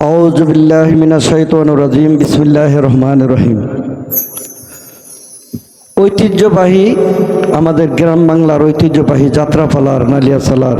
আউজবিল্লাহমিনাশাইতরাজিম বিসমুল্লাহ রহমান রহিম। ঐতিহ্যবাহী আমাদের গ্রাম বাংলার ঐতিহ্যবাহী যাত্রাপালার নালিয়াসালার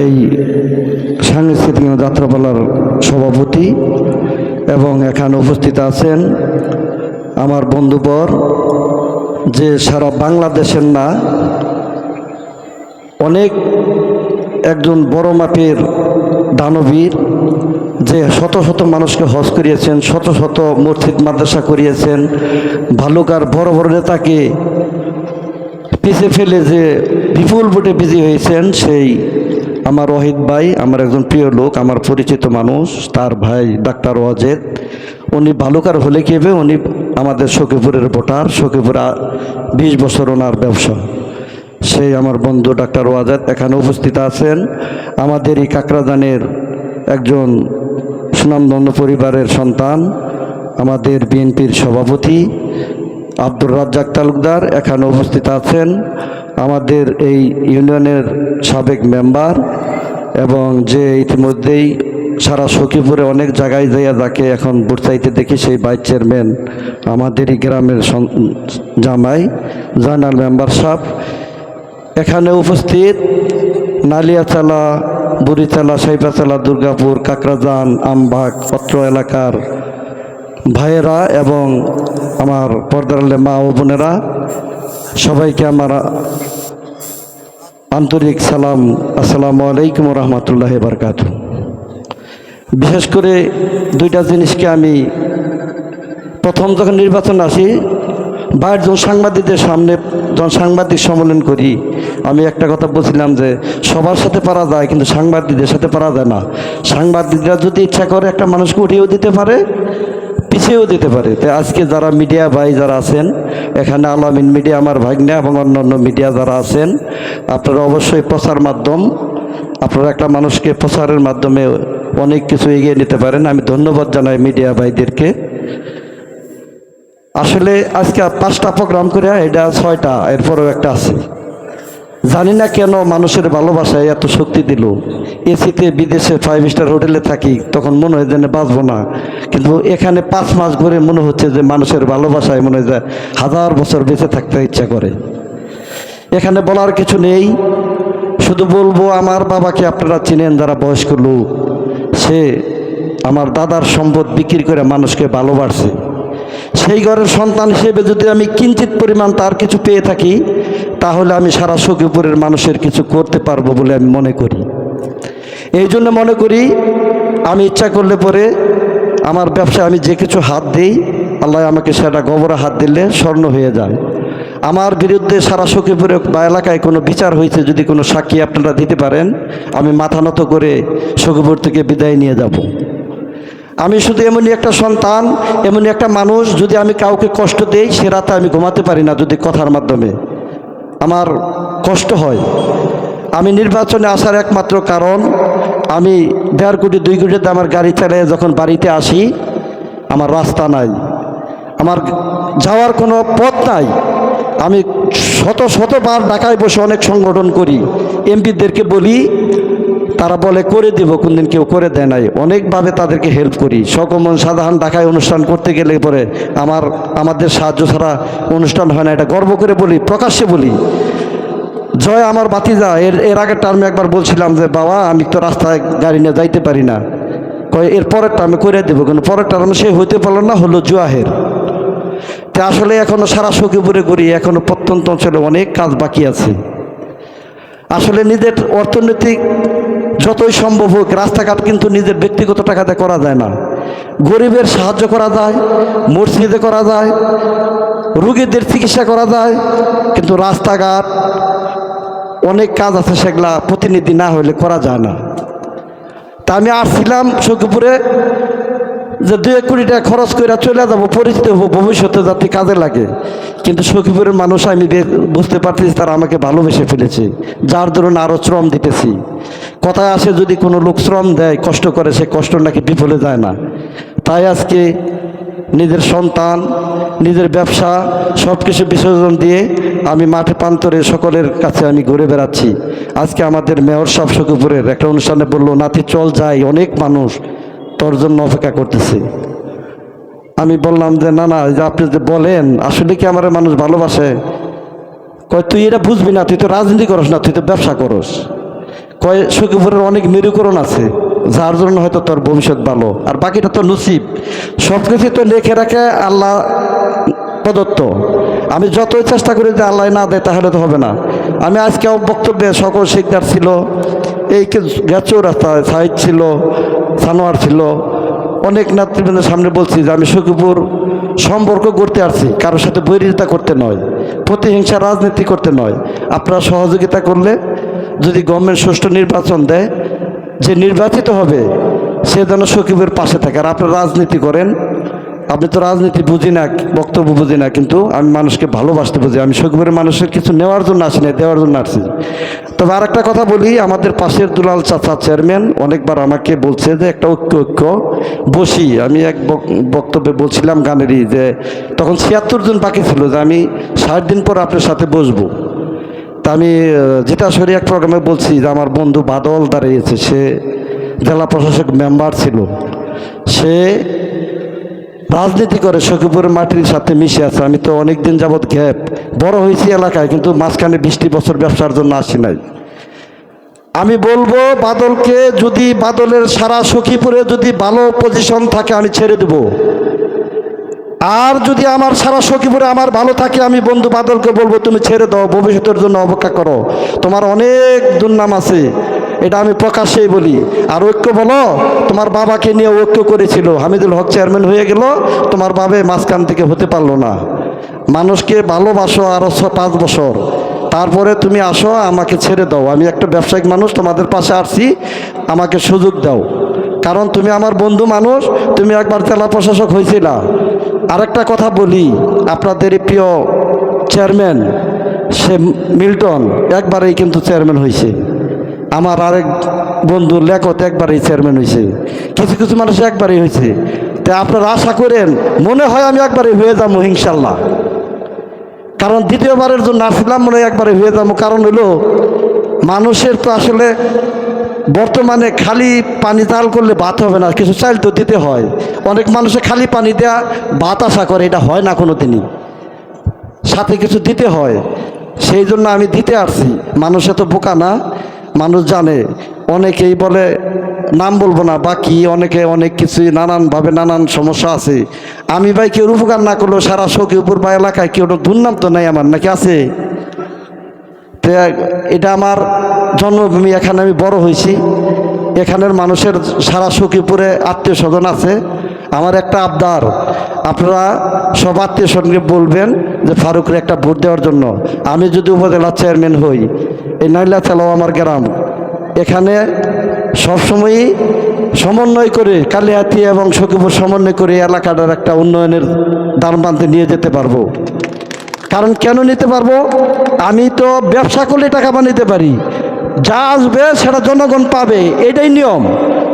এই সাংস্কৃতিক যাত্রাপালার সভাপতি এবং এখানে উপস্থিত আছেন আমার বন্ধুবর যে সারা বাংলাদেশের না, অনেক একজন বড় মাপের দানবীর যে শত শত মানুষকে হজ করিয়েছেন, শত শত মসজিদ, মাদ্রাসা করিয়েছেন, ভালুকার বড় বড় নেতাকে পিছে ফেলে যে বিপুল ভোটে বিজয়ী হয়েছেন, সেই আমার ওয়াহিদ ভাই, আমার একজন প্রিয় লোক, আমার পরিচিত মানুষ, তার ভাই ডাক্তার ওয়াজেদ। উনি ভালুকার হলে কেবে উনি আমাদের সখীপুরের ভোটার, সখীপুর বিশ বছর ওনার ব্যবসা। সেই আমার বন্ধু ডাক্তার ওয়াজাদ এখানে উপস্থিত আছেন। আমাদের এই কাকরাদানের একজন সুনামধন্য পরিবারের সন্তান, আমাদের বিএনপির সভাপতি আব্দুর রাজ্জাক তালুকদার এখানে উপস্থিত আছেন, আমাদের এই ইউনিয়নের সাবেক মেম্বার এবং যে ইতিমধ্যেই সারা সখীপুরে অনেক জায়গায় যাইয়া যাকে এখন চাইতে দেখি সেই ভাইস চেয়ারম্যান আমাদেরই গ্রামের জামাই জয়নাল মেম্বার সাহেব। এখানে উপস্থিত নালিয়াচালা বুড়িচালা সাইপাচালা দুর্গাপুর কাকরাজান আমবাগ পত্র এলাকার ভাইয়েরা এবং আমার পর্দারালে মা ও বোনেরা, সবাইকে আমার আন্তরিক সালাম, আসসালামু আলাইকুম রহমতুল্লাহ বারকাত বিশেষ করে দুইটা জিনিসকে আমি প্রথম যখন নির্বাচন আসি বাইরের যখন সাংবাদিকদের সামনে যখন সাংবাদিক সম্মেলন করি আমি একটা কথা বলছিলাম যে সবার সাথে পারা যায়, কিন্তু সাংবাদিকদের সাথে পারা যায় না। সাংবাদিকরা যদি ইচ্ছা করে একটা মানুষকে উঠিয়েও দিতে পারে, পিছিয়েও দিতে পারে। তাই আজকে যারা মিডিয়া ভাই যারা আছেন, এখানে আলামিন মিডিয়া, আমার ভাগ্নে এবং অন্যান্য মিডিয়া যারা আছেন, আপনারা অবশ্যই প্রচার মাধ্যম, আপনারা একটা মানুষকে প্রচারের মাধ্যমে অনেক কিছু এগিয়ে নিতে পারেন। আমি ধন্যবাদ জানাই মিডিয়া ভাইদেরকে। আসলে আজকে পাঁচটা প্রোগ্রাম করে এটা ছয়টা, এরপরেও একটা আছে। জানি না কেন মানুষের ভালোবাসায় এত শক্তি দিল। এসিতে বিদেশে ফাইভ স্টার হোটেলে থাকি, তখন মনে হয় যেন বাঁচবো না। কিন্তু এখানে পাঁচ মাস ঘুরে মনে হচ্ছে যে মানুষের ভালোবাসায় মনে হয় হাজার বছর বেঁচে থাকতে ইচ্ছা করে। এখানে বলার কিছু নেই। শুধু বলব, আমার বাবাকে আপনারা চিনেন যারা বয়স্ক লোক। সে আমার দাদার সম্পদ বিক্রি করে মানুষকে ভালোবাসে। সেই ঘরের সন্তান হিসেবে যদি আমি কিঞ্চিত পরিমাণ তার কিছু পেয়ে থাকি তাহলে আমি সারা সখীপুরের মানুষের কিছু করতে পারব বলে আমি মনে করি। এই জন্য মনে করি, আমি ইচ্ছা করলে পরে আমার ব্যবসায় আমি যে কিছু হাত দিই, আল্লাহ আমাকে সেটা গোবরে হাত দিলে স্বর্ণ হয়ে যায়। আমার বিরুদ্ধে সারা সখীপুরে বা এলাকায় কোনো বিচার হয়েছে, যদি কোনো সাক্ষী আপনারা দিতে পারেন, আমি মাথা নত করে সখীপুর থেকে বিদায় নিয়ে যাব। আমি শুধু এমনই একটা সন্তান, এমনই একটা মানুষ, যদি আমি কাউকে কষ্ট দেই, সে রাতে আমি ঘুমাতে পারি না যদি কথার মাধ্যমে। আমার কষ্ট হয়। আমি নির্বাচনে আসার একমাত্র কারণ, আমি দেড় কোটি, দুই কোটিতে আমার গাড়ি চালিয়ে যখন বাড়িতে আসি, আমার রাস্তা নাই। আমার যাওয়ার কোনো পথ নাই। আমি শত, শতবার ঢাকায় বসে অনেক সংগঠন করি। এমপিদেরকে বলি তারা বলে, করে দেব, কোনদিন কেউ করে দেয় নাই। অনেকভাবে তাদেরকে হেল্প করি। সকমন সাধারণ ঢাকায় অনুষ্ঠান করতে গেলে পরে আমার, আমাদের সাহায্য ছাড়া অনুষ্ঠান হয় না। এটা গর্ব করে বলি, প্রকাশ্যে বলি। জয় আমার বাতিজা এর এর আগের টার্মে একবার বলছিলাম যে, বাবা, আমি তো রাস্তায় গাড়ি নিয়ে যাইতে পারি না। কয়, এর পরের টার্মে করে দেবো। কিন্তু পরের টার্মে সে হইতে পারল না, হলো জুয়াহের। তে আসলে এখনও সারা সখীপুরে ঘুরি এখনও প্রত্যন্ত অঞ্চলে অনেক কাজ বাকি আছে। আসলে নিজের অর্থনৈতিক যতই সম্ভব হোক, রাস্তাঘাট কিন্তু নিজের ব্যক্তিগত টাকাতে করা যায় না। গরিবের সাহায্য করা যায়, মসজিদে করা যায়, রুগীদের চিকিৎসা করা যায়, কিন্তু রাস্তাঘাট, অনেক কাজ আছে সেগুলা প্রতিনিধি না হলে করা যায় না। তা আমি আসছিলাম সখীপুরে যে দু এক কোটি টাকা খরচ করে চলে যাব, পরিচিত হব, ভবিষ্যতে যাতে কাজে লাগে। কিন্তু সখীপুরের মানুষ, আমি বুঝতে পারতেছি, তারা আমাকে ভালোবেসে ফেলেছে। যার দরুন আরও শ্রম দিতেছি। কথায় আসে, যদি কোনো লোক শ্রম দেয়, কষ্ট করে, সে কষ্ট নাকি বিফলে যায় না। তাই আজকে নিজের সন্তান, নিজের ব্যবসা সব কিছু বিসর্জন দিয়ে আমি মাঠে প্রান্তরে সকলের কাছে আমি ঘুরে বেড়াচ্ছি। আজকে আমাদের মেয়র সব সখীপুরের একটা অনুষ্ঠানে বলল, নাতি, চল যাই। অনেক মানুষ তোর জন্য অপেক্ষা করতেছি। আমি বললাম যে, না না যে আপনি যে বলেন, আসলে কি আমার মানুষ ভালোবাসে? কয়, তুই এটা বুঝবি না, তুই তো রাজনীতি করস না, তুই তো ব্যবসা করস। কয়, সখীপুরের অনেক মেরুকরণ আছে, যার জন্য হয়তো তোর ভবিষ্যৎ ভালো, আর বাকিটা তো নসিব। সব কিছু তো লিখে রাখে আল্লাহ প্রদত্ত। আমি যতই চেষ্টা করি যে আল্লাহ না দেয়, তাহলে তো হবে না। আমি আজকেও বক্তব্যে সকল শিকদার ছিল, এই গেছো রাস্তায় সাইদ ছিল সানোয়ার ছিল। অনেক নেতৃবৃন্দের সামনে বলছি যে, আমি সখীপুর সম্পর্ক করতে আসছি। কারোর সাথে বৈরিতা করতে নয়। প্রতিহিংসা রাজনীতি করতে নয়। আপনারা সহযোগিতা করলে যদি গভর্নমেন্ট সুষ্ঠু নির্বাচন দেয়, যে নির্বাচিত হবে, সে যেন সখিবের পাশে থাকে। আর আপনারা রাজনীতি করেন আপনি তো রাজনীতি বুঝি না, বক্তব্য বুঝি না, কিন্তু আমি মানুষকে ভালোবাসতে বুঝি। আমি সকিবের মানুষের কিছু নেওয়ার জন্য আসি না দেওয়ার জন্য আসছি তবে আর একটা কথা বলি, আমাদের পাশের দুলাল চাচা চেয়ারম্যান অনেকবার আমাকে বলছে যে, একটা ঐক্য ঐক্য, বসি। আমি এক বক- বক্তব্যে বলছিলাম গানেরই যে, তখন ছিয়াত্তর জন বাকি ছিল যে, আমি ষাট দিন পর আপনার সাথে বসবো। তা আমি যেটা সরি এক প্রোগ্রামে বলছি যে, আমার বন্ধু বাদল দাঁড়িয়েছে, সে জেলা প্রশাসক মেম্বার ছিল। সে রাজনীতি করে সখীপুরের মাটির সাথে মিশে আছে। আমি তো অনেক দিন যাবৎ গ্যাপ। বড় হয়েছি এলাকায়, কিন্তু মাঝখানে বৃষ্টি বছর ব্যবসার জন্য আসি নাই। আমি বলব, বাদলকে যদি বাদলের সারা সখীপুরে যদি ভালো পজিশন থাকে, আমি ছেড়ে দেবো। আর যদি আমার সারা সখীপুরে আমার ভালো থাকে, আমি বন্ধু বাদলকে বলব, তুমি ছেড়ে দাও, ভবিষ্যতের জন্য অপেক্ষা করো। তোমার অনেক দুর্নাম আছে। এটা আমি প্রকাশ্যেই বলি। আর ঐক্য বলো, তোমার বাবাকে নিয়ে ঐক্য করেছিল। হামিদুল হক চেয়ারম্যান হয়ে গেল, তোমার বাবে মাঝখান থেকে হতে পারল না। মানুষকে ভালোবাসো আরও ছ পাঁচ বছর। তারপরে তুমি আসো, আমাকে ছেড়ে দাও। আমি একটা ব্যবসায়িক মানুষ, তোমাদের পাশে আসছি, আমাকে সুযোগ দাও। কারণ তুমি আমার বন্ধু মানুষ, তুমি একবার জেলা প্রশাসক হয়েছিলা। আরেকটা কথা বলি, আপনাদের প্রিয় চেয়ারম্যান, সে মিল্টন, একবারেই কিন্তু চেয়ারম্যান হয়েছে। আমার আরেক বন্ধু লেখত একবারেই চেয়ারম্যান হয়েছে কিছু কিছু মানুষ একবারেই হয়েছে তা আপনারা আশা করেন, মনে হয় আমি একবারে হয়ে যাব ইনশাল্লাহ। কারণ দ্বিতীয়বারের জন্য আসছিলাম মনে হয় একবারে হয়ে যাব। কারণ হলো, মানুষের তো আসলে বর্তমানে খালি পানি জাল করলে ভাত হবে না, কিছু চাইল তো দিতে হয়। অনেক মানুষে খালি পানি দেয়া ভাত আশা করে, এটা হয় না কোনো দিনই সাথে কিছু দিতে হয়। সেই জন্য আমি দিতে আসছি। মানুষে তো বোকা না। মানুষ জানে, অনেকেই বলে, নাম বলব না, বাকি অনেকে অনেক কিছুই নানানভাবে নানান সমস্যা আছে। আমি ভাই কেউ উপকার না করলেও সারা সখীপুর বা এলাকায় কেউ দুর্নাম তো নাই আমার, নাকি আছে? এটা আমার জন্মভূমি, এখানে আমি বড় হয়েছি। এখানের মানুষের সারা সখীপুরে আত্মীয় স্বজন আছে। আমার একটা আবদার, আপনারা সব আত্মীয় স্বজনকে বলবেন যে ফারুকের একটা ভোট দেওয়ার জন্য। আমি যদি উপজেলা চেয়ারম্যান হই এই নাইলা চালাও আমার গ্রাম। এখানে সবসময়ই সমন্বয় করে কালিয়াতি এবং সখীপুর সমন্বয় করে এলাকাটার একটা উন্নয়নের দ্বারপ্রান্তে নিয়ে যেতে পারব। কারণ কেন নিতে পারব? আমি তো ব্যবসা করলে টাকা বানাইতে পারি। যা আসবে সেটা জনগণ পাবে, এটাই নিয়ম।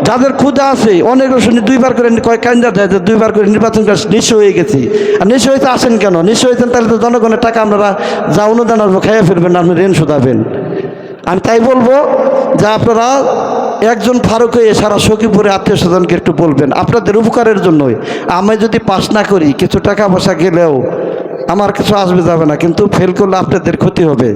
যাদের ক্ষুদা আছে, অনেক শুনি দুইবার করে কয় কেন্দ্র দেয় যে দুইবার করে নির্বাচন করে নিঃস্ব হয়ে গেছি। আর নিঃস্ব হয়েছে আসেন কেন? নিঃস্ব হয়েছেন তাহলে তো জনগণের টাকা আপনারা যা অনুদান আসব খাইয়ে ফেলবেন, আপনি ঋণ শোধাবেন। আমি তাই বলব যে আপনারা একজন ফারুক হয়ে সারা সখীপুরে আত্মীয় স্বজনকে একটু বলবেন। আপনাদের উপকারের জন্যই। আমি যদি পাস না করি, কিছু টাকা পয়সা গেলেও আমার কিছু আসবে যাবে না, কিন্তু ফেল করলে আপনাদের ক্ষতি হবে।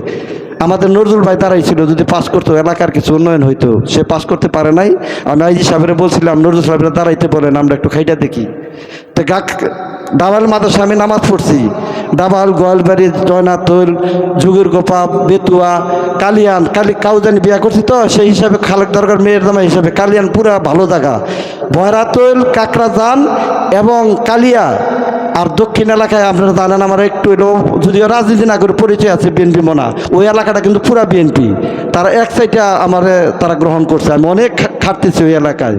আমাদের নজরুল ভাই দাঁড়াইছিল যদি পাস করতো, এলাকার কিছু উন্নয়ন হইতো। সে পাস করতে পারে নাই। আমি আইজি সাহেবের বলছিলাম, নজরুল সাহেবরা দাঁড়াইতে বলেন, আমরা একটু খাইটা দেখি। তো গাক ডাবাল মাদ্রাসা আমি নামাজ পড়ছি। ডাবাল গোয়ালবাড়ি জয়নাথল যুগের গোপা বেতুয়া, কালিয়ান, কালি কাউজানি বিয়া করছি তো, সেই হিসাবে খালেক দরকার মেয়ের দামা হিসাবে কালিয়ান পুরা ভালো জায়গা। বয়রাতল, কাকরাজান এবং কালিয়া। আর দক্ষিণ এলাকায় আপনারা জানেন আমার একটু এলো যদিও রাজনীতি না করে পরিচয় আছে বিএনপি মনা, ওই এলাকাটা কিন্তু পুরা বিএনপি। তারা এক সাইডে আমার তারা গ্রহণ করছে, আমি অনেক খাটতেছি ওই এলাকায়।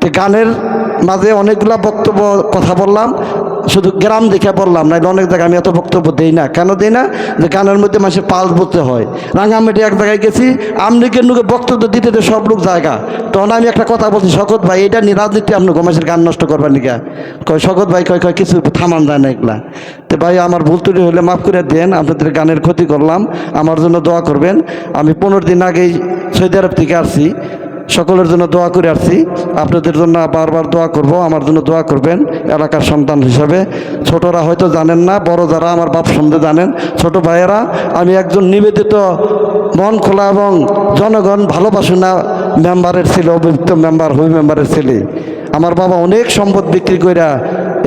তো গানের মাঝে অনেকগুলা বক্তব্য, কথা বললাম শুধু গ্রাম দেখে বললাম না অনেক জায়গায় আমি এত বক্তব্য দেই না। কেন দিই না? যে গানের মধ্যে মানুষের পাল বলতে হয়। রাঙামাটি এক জায়গায় গেছি আমলিকের নুকে বক্তব্য দিতে তো সব লোক জায়গা। তখন আমি একটা কথা বলছি, শকত ভাই, এটা নিয়ে রাজনীতি আপনি গমেশের গান নষ্ট করবার নিকা কয়, শকত ভাই, কয় কয়, কিছু থামান যায় না এগুলা। তো ভাই, আমার ভুল ত্রুটি হলে মাফ করে দেন, আপনাদের গানের ক্ষতি করলাম। আমার জন্য দোয়া করবেন। আমি পনেরো দিন আগেই সৌদি আরব থেকে আসছি। সকলের জন্য দোয়া করে আসছি। আপনাদের জন্য বারবার দোয়া করব, আমার জন্য দোয়া করবেন এলাকার সন্তান হিসাবে। ছোটরা হয়তো জানেন না, বড় যারা আমার বাপ সম্বন্ধে জানেন, ছোট ভাইয়েরা, আমি একজন নিবেদিত, মন খোলা এবং জনগণ ভালোবাসনা মেম্বারের ছেলে, অভিযুক্ত মেম্বার হুই মেম্বারের ছেলে। আমার বাবা অনেক সম্পদ বিক্রি কইরা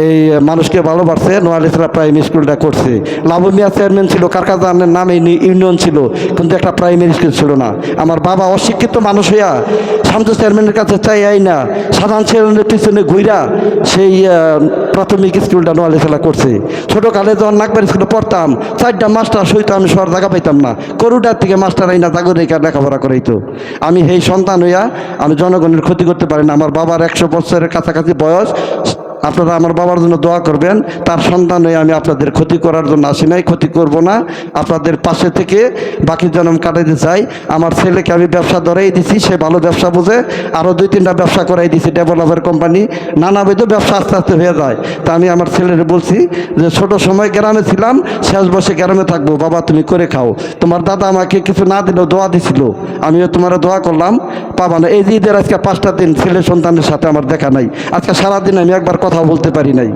এই মানুষকে ভালোবাসছে নোয়াল প্রাইমারি স্কুলটা করছে। লাভমিয়া চেয়ারম্যান ছিল কারকাজানের নামে ইউনিয়ন ছিল, কিন্তু একটা প্রাইমারি স্কুল ছিল না। আমার বাবা অশিক্ষিত মানুষ হইয়া শান্ত চেয়ারম্যানের কাছে চাই আই না, সাধারণ চেয়ারম্যানের পিছনে ঘুইরা সেই প্রাথমিক স্কুলটা নোয়াল করছে। ছোটোকালে যখন নাগবার স্কুলে পড়তাম, চারটা মাস্টার সইতো আমি সর জায়গা পাইতাম না। করুটার থেকে মাস্টার আইনা জাগরিকা লেখাপড়া করাইতো। আমি সেই সন্তান হইয়া আমি জনগণের ক্ষতি করতে পারি না। আমার বাবার একশো বছরের কাছাকাছি বয়স আপনারা আমার বাবার জন্য দোয়া করবেন। তার সন্তান আমি আপনাদের ক্ষতি করার জন্য আসি নাই, ক্ষতি করব না। আপনাদের পাশে থেকে বাকি জন্ম কাটাইতে চাই। আমার ছেলেকে আমি ব্যবসা ধরেই দিছি, সে ভালো ব্যবসা বোঝে। আরও দুই তিনটা ব্যবসা করাই দিছি ডেভেলপার কোম্পানি। নানাবিধ ব্যবসা আস্তে আস্তে হয়ে যায়। তা আমি আমার ছেলের বলছি যে, ছোট সময় গ্রামে ছিলাম, শেষ বসে গ্রামে থাকব। বাবা, তুমি করে খাও। তোমার দাদা আমাকে কিছু না দিলেও দোয়া দিছিল। আমিও তোমার দোয়া করলাম। পাবা না এই যে ঈদের আজকে পাঁচটা দিন ছেলে সন্তানের সাথে আমার দেখা নাই। আজকে সারাদিন আমি একবার কথা বলতে পারি নাই।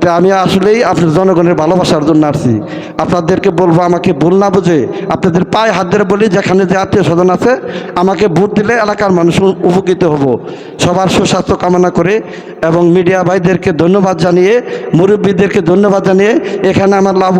তো আমি আসলেই আপনার জনগণের ভালোবাসার জন্য আসছি। আপনাদেরকে বলব, আমাকে ভুল না বুঝে আপনাদের পায়ে হাত ধরে বলি, যেখানে যে আত্মীয় স্বজন আছে, আমাকে ভোট দিলে এলাকার মানুষ উপকৃত হব। সবার সুস্বাস্থ্য কামনা করে এবং মিডিয়া ভাইদেরকে ধন্যবাদ জানিয়ে, মুরব্বীদেরকে ধন্যবাদ জানিয়ে, এখানে আমার লাভ